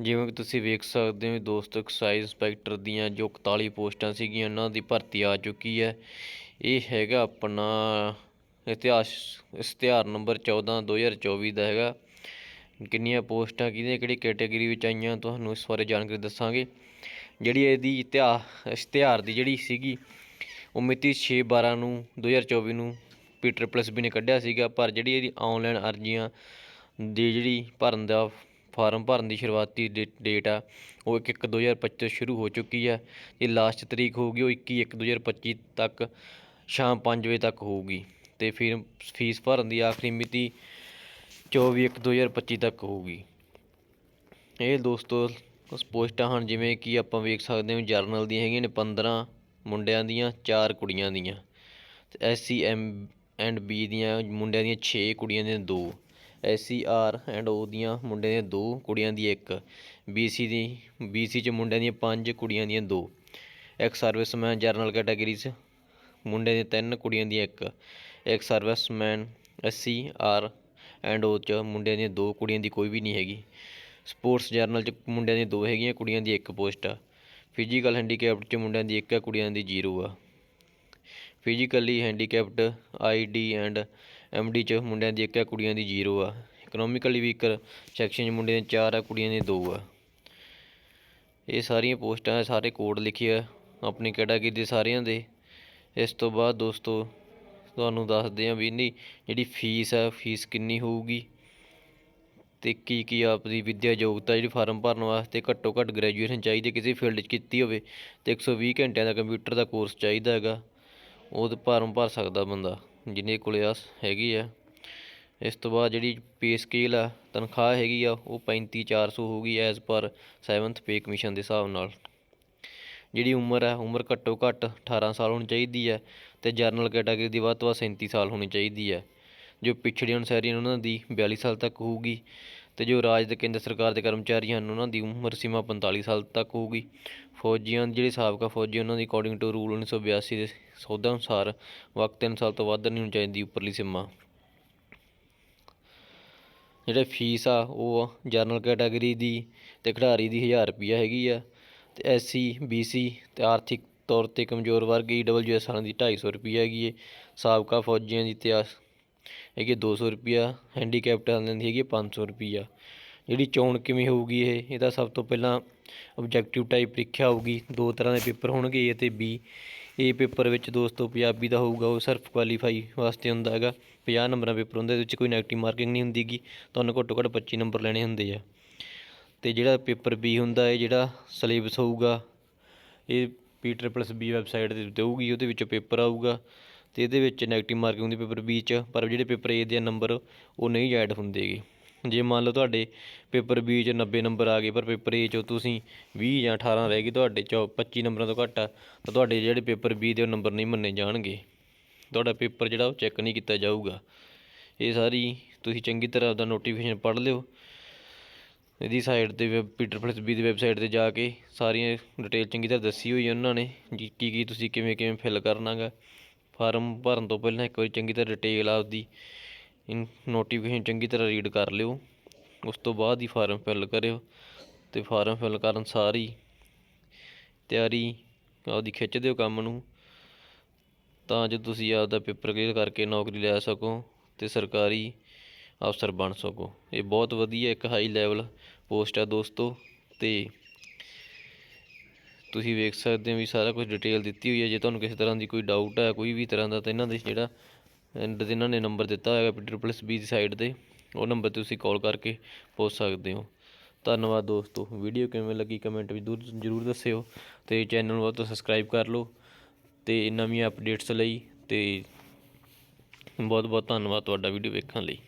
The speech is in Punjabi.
ਜਿਵੇਂ ਕਿ ਤੁਸੀਂ ਵੇਖ ਸਕਦੇ ਹੋ ਦੋਸਤੋ ਐਕਸਾਈਜ਼ ਇੰਸਪੈਕਟਰ ਦੀਆਂ ਜੋ 41 ਪੋਸਟਾਂ ਸੀਗੀਆਂ, ਉਹਨਾਂ ਦੀ ਭਰਤੀ ਆ ਚੁੱਕੀ ਹੈ। ਇਹ ਹੈਗਾ ਆਪਣਾ ਇਤਿਹਾਸ, ਇਸ਼ਤਿਹਾਰ ਨੰਬਰ 14 2024 ਦਾ ਹੈਗਾ। ਕਿੰਨੀਆਂ ਪੋਸਟਾਂ ਕਿਹਦੀਆਂ ਕਿਹੜੀ ਕੈਟਾਗਰੀ ਵਿੱਚ ਆਈਆਂ, ਤੁਹਾਨੂੰ ਇਸ ਬਾਰੇ ਜਾਣਕਾਰੀ ਦੱਸਾਂਗੇ। ਜਿਹੜੀ ਇਹਦੀ ਇਤਿਹਾਸ ਇਸ਼ਤਿਹਾਰ ਦੀ ਜਿਹੜੀ ਸੀਗੀ, ਉਹ ਮਿਤੀ 6 12 ਨੂੰ 2024 ਨੂੰ ਪੀਟਰ ਪਲਸ ਬੀ ਨੇ ਕੱਢਿਆ ਸੀਗਾ, ਪਰ ਜਿਹੜੀ ਇਹਦੀ ਆਨਲਾਈਨ ਅਰਜ਼ੀਆਂ ਦੀ ਜਿਹੜੀ ਭਰਨ ਦਾ ਫਾਰਮ ਭਰਨ ਦੀ ਸ਼ੁਰੂਆਤੀ ਡੇ- ਡੇਟ ਆ, ਉਹ 1 1 2025 ਤੋਂ ਸ਼ੁਰੂ ਹੋ ਚੁੱਕੀ ਹੈ ਅਤੇ ਲਾਸਟ ਤਰੀਕ ਹੋਊਗੀ, ਉਹ 21 1 2025 ਤੱਕ, ਸ਼ਾਮ ਪੰਜ ਵਜੇ ਤੱਕ ਹੋਊਗੀ ਅਤੇ ਫਿਰ ਫੀਸ ਭਰਨ ਦੀ ਆਖਰੀ ਮਿਤੀ 24 1 2025 ਤੱਕ ਹੋਊਗੀ। ਇਹ ਦੋਸਤੋ ਉਸ ਪੋਸਟਾਂ ਹਨ, ਜਿਵੇਂ ਕਿ ਆਪਾਂ ਵੇਖ ਸਕਦੇ ਹਾਂ, ਜਰਨਲ ਦੀਆਂ ਹੈਗੀਆਂ ਨੇ 15 ਮੁੰਡਿਆਂ ਦੀਆਂ 4 ਕੁੜੀਆਂ ਦੀਆਂ, ਤੇ S C M and B ਦੀਆਂ ਮੁੰਡਿਆਂ ਦੀਆਂ 6 ਕੁੜੀਆਂ ਦੀਆਂ 2 S C R and O ਦੀਆਂ ਮੁੰਡਿਆਂ ਦੀਆਂ ਦੋ ਕੁੜੀਆਂ ਦੀ 1 ਬੀ ਸੀ ਦੀ, ਬੀ ਸੀ ਚ ਮੁੰਡਿਆਂ ਦੀਆਂ ਪੰਜ, ਕੁੜੀਆਂ ਦੀਆਂ ਦੋ। ਐਕਸ ਸਰਵਿਸਮੈਨ ਜਰਨਲ ਕੈਟਾਗਰੀ 'ਚ ਮੁੰਡਿਆਂ ਦੀਆਂ 3 ਕੁੜੀਆਂ ਦੀ ਇੱਕ। Ex serviceman S C R and O ਚ ਮੁੰਡਿਆਂ ਦੀਆਂ ਦੋ, ਕੁੜੀਆਂ ਦੀ ਕੋਈ ਵੀ ਨਹੀਂ ਹੈਗੀ। ਸਪੋਰਟਸ ਜਰਨਲ ਚ ਮੁੰਡਿਆਂ ਦੀਆਂ ਦੋ ਹੈਗੀਆਂ, ਕੁੜੀਆਂ ਦੀ ਇੱਕ ਪੋਸਟ ਆ। ਫਿਜ਼ੀਕਲ ਹੈਂਡੀਕੈਪਡ ਚ ਮੁੰਡਿਆਂ ਦੀ 1 ਹੈ ਕੁੜੀਆਂ ਦੀ ਜੀਰੋ ਆ। Physically handicapped I D and M D ਚ ਮੁੰਡਿਆਂ ਦੀ ਇੱਕ ਹੈ ਕੁੜੀਆਂ ਦੀ ਜੀਰੋ ਆ। ਇਕਨੋਮਿਕਲੀ ਵੀਕਰ ਸੈਕਸ਼ਨ ਚ ਮੁੰਡਿਆਂ ਦੀਆਂ ਚਾਰ ਆ, ਕੁੜੀਆਂ ਦੀਆਂ ਦੋ ਆ। ਇਹ ਸਾਰੀਆਂ ਪੋਸਟਾਂ ਸਾਰੇ ਕੋਡ ਲਿਖੇ ਆ ਆਪਣੀ ਕੈਟਾਗਰੀ ਦੇ ਸਾਰਿਆਂ ਦੇ। ਇਸ ਤੋਂ ਬਾਅਦ ਦੋਸਤੋ, ਤੁਹਾਨੂੰ ਦੱਸਦੇ ਹਾਂ ਵੀ ਇਹਦੀ ਜਿਹੜੀ ਫੀਸ ਆ, ਫੀਸ ਕਿੰਨੀ ਹੋਊਗੀ ਤੇ ਕੀ ਕੀ ਆਪਦੀ ਵਿੱਦਿਆ ਯੋਗਤਾ ਜਿਹੜੀ ਫਾਰਮ ਭਰਨ ਵਾਸਤੇ ਘੱਟੋ ਘੱਟ ਗ੍ਰੈਜੂਏਸ਼ਨ ਚਾਹੀਦੀ ਕਿਸੇ ਫੀਲਡ 'ਚ ਕੀਤੀ ਹੋਵੇ। ਤੇ 120 ਘੰਟਿਆਂ ਦਾ ਕੰਪਿਊਟਰ ਦਾ ਕੋਰਸ ਚਾਹੀਦਾ ਹੈਗਾ। ਉਹ ਤੇ ਫਾਰਮ ਭਰ ਸਕਦਾ ਬੰਦਾ ਜਿਹਨੇ ਕੋਲੇ ਆ ਹੈਗੀ ਆ। ਇਸ ਤੋਂ ਬਾਅਦ ਜਿਹੜੀ ਪੇ ਸਕੇਲ ਆ, ਤਨਖਾਹ ਹੈਗੀ ਆ, ਉਹ 35400 ਹੋਊਗੀ as per 7th pay commission ਦੇ ਹਿਸਾਬ ਨਾਲ। ਜਿਹੜੀ ਉਮਰ ਹੈ ਉਮਰ ਘੱਟੋ ਘੱਟ 18 ਸਾਲ ਹੋਣੀ ਚਾਹੀਦੀ ਹੈ ਤੇ ਜਰਨਲ ਕੈਟਾਗਰੀ ਦੀ ਵੱਧ ਤੋਂ ਵੱਧ 37 ਸਾਲ ਹੋਣੀ ਚਾਹੀਦੀ ਹੈ ਜੋ ਪਿਛੜੇ ਅਨੁਸਾਰੀ ਉਹਨਾਂ ਦੀ 42 ਸਾਲ ਤੱਕ ਹੋਊਗੀ। ਤੇ ਜੋ ਰਾਜ ਤੇ ਕੇਂਦਰ ਸਰਕਾਰ ਦੇ ਕਰਮਚਾਰੀ ਹਨ, ਉਹਨਾਂ ਦੀ ਉਮਰ ਸੀਮਾ 45 ਸਾਲ ਤੱਕ ਹੋਊਗੀ। ਫੌਜੀਆਂ ਜਿਹੜੇ ਸਾਬਕਾ ਫੌਜੀ ਉਹਨਾਂ ਦੀ ਅਕੋਰਡਿੰਗ ਟੂ ਰੂਲ 1982 ਦੇ ਸੋਧਾਂ ਅਨੁਸਾਰ ਵਕਤ 3 ਸਾਲ ਤੋਂ ਵੱਧ ਨਹੀਂ ਹੋਣੀ ਚਾਹੀਦੀ ਉੱਪਰਲੀ ਸੀਮਾ। ਜਿਹੜੇ ਫੀਸ ਆ, ਉਹ ਜਨਰਲ ਕੈਟਾਗਰੀ ਦੀ ਤੇ ਖਿਡਾਰੀ ਦੀ 1000 ਰੁਪਈਆ ਹੈਗੀ ਆ ਤੇ ਐਸਸੀ ਬੀਸੀ ਤੇ ਆਰਥਿਕ ਤੌਰ ਤੇ ਕਮਜ਼ੋਰ ਵਰਗ ਈਡਬਲਯੂਐਸ ਵਾਲਿਆਂ ਦੀ 250 ਰੁਪਈਆ ਹੈਗੀ ਏ। ਸਾਬਕਾ ਫੌਜੀਆਂ ਦੀ ਇਤਿਹਾਸ ਹੈਗੀ 200 ਰੁਪਈਆ ਹੈਂਡੀਕੈਪਟ ਵਾਲਿਆਂ ਦੀ ਹੈਗੀ 500 ਰੁਪਈਆ। ਜਿਹੜੀ ਚੋਣ ਕਿਵੇਂ ਹੋਊਗੀ ਇਹ ਇਹਦਾ ਸਭ ਤੋਂ ਪਹਿਲਾਂ ਆਬਜੈਕਟਿਵ ਟਾਈਪ ਪ੍ਰੀਖਿਆ ਹੋਊਗੀ। ਦੋ ਤਰ੍ਹਾਂ ਦੇ ਪੇਪਰ ਹੋਣਗੇ ਏ ਤੇ ਬੀ ਏ ਪੇਪਰ ਵਿੱਚ ਦੋਸਤੋ ਪੰਜਾਬੀ ਦਾ ਹੋਊਗਾ, ਉਹ ਸਿਰਫ ਕੁਆਲੀਫਾਈ ਵਾਸਤੇ ਹੁੰਦਾ ਹੈਗਾ। 50 ਨੰਬਰਾਂ ਪੇਪਰ ਹੁੰਦਾ ਇਹਦੇ ਵਿੱਚ ਕੋਈ ਨੈਗੇਟਿਵ ਮਾਰਕਿੰਗ ਨਹੀਂ ਹੁੰਦੀਗੀ ਤੁਹਾਨੂੰ ਘੱਟੋ ਘੱਟ 25 ਨੰਬਰ ਲੈਣੇ ਹੁੰਦੇ ਆ। ਤੇ ਜਿਹੜਾ ਪੇਪਰ ਬੀ ਹੁੰਦਾ ਹੈ ਜਿਹੜਾ ਸਿਲੇਬਸ ਹੋਊਗਾ, ਇਹ ਪੀ ਟ੍ਰਿਪਲਸ ਬੀ ਵੈਬਸਾਈਟ ਤੇ ਦੇਊਗੀ ਉਹਦੇ ਵਿੱਚੋਂ ਪੇਪਰ ਆਊਗਾ। ਅਤੇ ਇਹਦੇ ਵਿੱਚ ਨੈਗੇਟਿਵ ਮਾਰਕਿੰਗ ਹੁੰਦੀ ਪੇਪਰ ਬੀ ਚ, ਪਰ ਜਿਹੜੇ ਪੇਪਰ ਏ ਦੇ ਨੰਬਰ ਉਹ ਨਹੀਂ ਐਡ ਹੁੰਦੇ ਗੇ। ਜੇ ਮੰਨ ਲਓ ਤੁਹਾਡੇ ਪੇਪਰ ਬੀ ਚ 90 ਨੰਬਰ ਆ ਗਏ, ਪਰ ਪੇਪਰ ਏ ਚੋਂ ਤੁਸੀਂ ਵੀਹ ਜਾਂ 18 ਰਹਿ ਗਏ, ਤੁਹਾਡੇ ਚੋਂ 25 ਨੰਬਰਾਂ ਤੋਂ ਘੱਟ ਆ ਤਾਂ ਤੁਹਾਡੇ ਜਿਹੜੇ ਪੇਪਰ ਬੀ ਦੇ ਉਹ ਨੰਬਰ ਨਹੀਂ ਮੰਨੇ ਜਾਣਗੇ। ਤੁਹਾਡਾ ਪੇਪਰ ਜਿਹੜਾ ਉਹ ਚੈੱਕ ਨਹੀਂ ਕੀਤਾ ਜਾਊਗਾ। ਇਹ ਸਾਰੀ ਤੁਸੀਂ ਚੰਗੀ ਤਰ੍ਹਾਂ ਉਹਦਾ ਨੋਟੀਫਿਕੇਸ਼ਨ ਪੜ੍ਹ ਲਿਓ। ਇਹਦੀ ਸਾਈਟ ਤੇ ਵੈਬ ਪੀਟਰ ਪਲਸ ਬੀ ਦੀ ਵੈਬਸਾਈਟ ਤੇ ਜਾ ਕੇ ਸਾਰੀਆਂ ਡਿਟੇਲ ਚੰਗੀ ਤਰ੍ਹਾਂ ਦੱਸੀ ਹੋਈ ਹੈ ਉਹਨਾਂ ਨੇ ਜੀ ਕੀ ਕੀ ਤੁਸੀਂ ਕਿਵੇਂ ਕਿਵੇਂ ਫਿਲ ਕਰਨਾਗਾ ਫਾਰਮ ਭਰਨ ਤੋਂ ਪਹਿਲਾਂ ਇੱਕ ਵਾਰੀ ਚੰਗੀ ਤਰ੍ਹਾਂ ਡਿਟੇਲ ਆਪਦੀ ਨੋਟੀਫਿਕੇਸ਼ਨ ਚੰਗੀ ਤਰ੍ਹਾਂ ਰੀਡ ਕਰ ਲਿਓ। ਉਸ ਤੋਂ ਬਾਅਦ ਹੀ ਫਾਰਮ ਫਿਲ ਕਰਿਓ ਅਤੇ ਫਾਰਮ ਫਿਲ ਕਰਨ ਸਾਰੀ ਤਿਆਰੀ ਆਪਦੀ ਖਿੱਚ ਦਿਓ ਕੰਮ ਨੂੰ। ਤਾਂ ਜੋ ਤੁਸੀਂ ਆਪਦਾ ਪੇਪਰ ਕਲੀਅਰ ਕਰਕੇ ਨੌਕਰੀ ਲੈ ਸਕੋ ਅਤੇ ਸਰਕਾਰੀ ਅਫਸਰ ਬਣ ਸਕੋ। ਇਹ ਬਹੁਤ ਵਧੀਆ ਇੱਕ ਹਾਈ ਲੈਵਲ ਪੋਸਟ ਆ ਦੋਸਤੋ ਅਤੇ ਤੁਸੀਂ ਵੇਖ ਸਕਦੇ ਹੋ ਵੀ ਸਾਰਾ ਕੁਝ ਡਿਟੇਲ ਦਿੱਤੀ ਹੋਈ ਹੈ। ਜੇ ਤੁਹਾਨੂੰ ਕਿਸੇ ਤਰ੍ਹਾਂ ਦੀ ਕੋਈ ਡਾਊਟ ਹੈ, ਕੋਈ ਵੀ ਤਰ੍ਹਾਂ ਦਾ, ਤਾਂ ਇਹਨਾਂ ਦੇ ਜਿਹੜਾ ਇਹਨਾਂ ਨੇ ਨੰਬਰ ਦਿੱਤਾ ਹੋਇਆ ਟ੍ਰਿਪਲਸ ਬੀ ਦੀ ਸਾਈਡ ਤੇ। ਉਹ ਨੰਬਰ ਤੇ ਤੁਸੀਂ ਕਾਲ ਕਰਕੇ ਪੁੱਛ ਸਕਦੇ ਹੋ। ਧੰਨਵਾਦ ਦੋਸਤੋ। ਵੀਡੀਓ ਕਿਵੇਂ ਲੱਗੀ ਕਮੈਂਟ ਵਿੱਚ ਦੂਰ ਜ਼ਰੂਰ ਦੱਸਿਓ ਤੇ ਚੈਨਲ ਨੂੰ ਵੱਧ ਤੋਂ ਸਬਸਕ੍ਰਾਈਬ ਕਰ ਲਓ ਤੇ ਨਵੀਆਂ ਅਪਡੇਟਸ ਲਈ ਤੇ ਬਹੁਤ ਬਹੁਤ ਧੰਨਵਾਦ ਤੁਹਾਡਾ ਵੀਡੀਓ ਵੇਖਣ ਲਈ।